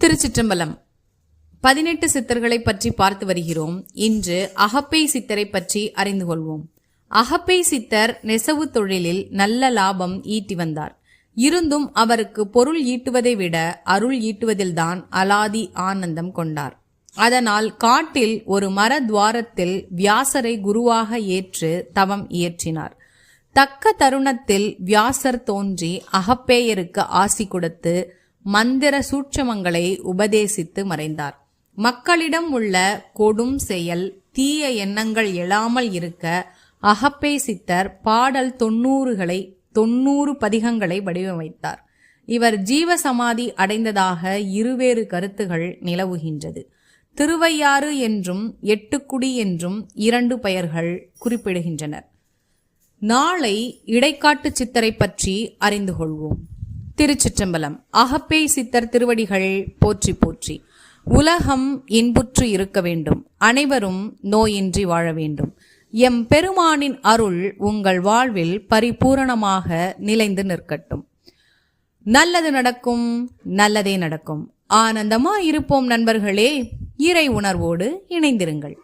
திருச்சிற்றம்பலம். பதினெட்டு சித்தர்களை பற்றி பார்த்து வருகிறோம். இன்று அகப்பை சித்தரை பற்றி அறிந்து கொள்வோம். அகப்பை சித்தர் நெசவு தொழிலில் நல்ல லாபம் ஈட்டி வந்தார். இருந்தும் அவருக்கு பொருள் ஈட்டுவதை விட அருள் ஈட்டுவதில்தான் அலாதி ஆனந்தம் கொண்டார். அதனால் காட்டில் ஒரு மர துவாரத்தில் வியாசரை குருவாக ஏற்று தவம் இயற்றினார். தக்க தருணத்தில் வியாசர் தோன்றி அகப்பேயருக்கு ஆசி கொடுத்து மந்திர சூட்சமங்களை உபதேசித்து மறைந்தார். மக்களிடம் உள்ள கொடும் செயல் தீய எண்ணங்கள் எழாமல் இருக்க அகப்பே சித்தர் பாடல் தொண்ணூறுகளை தொண்ணூறு பதிகங்களை வடிவமைத்தார். இவர் ஜீவசமாதி அடைந்ததாக இருவேறு கருத்துகள் நிலவுகின்றது. திருவையாறு என்றும் எட்டுக்குடி என்றும் இரண்டு பெயர்கள் குறிப்பிடுகின்றனர். நாளை இடைக்காட்டு சித்தரை பற்றி அறிந்து கொள்வோம். திருச்சிற்றம்பலம். அகப்பே சித்தர் திருவடிகள் போற்றி போற்றி. உலகம் இன்புற்று இருக்க வேண்டும். அனைவரும் நோயின்றி வாழ வேண்டும். எம் பெருமானின் அருள் உங்கள் வாழ்வில் பரிபூரணமாக நிலைந்து நிற்கட்டும். நல்லது நடக்கும் நல்லதே நடக்கும். ஆனந்தமா இருப்போம் நண்பர்களே இறை உணர்வோடு இணைந்திருங்கள்.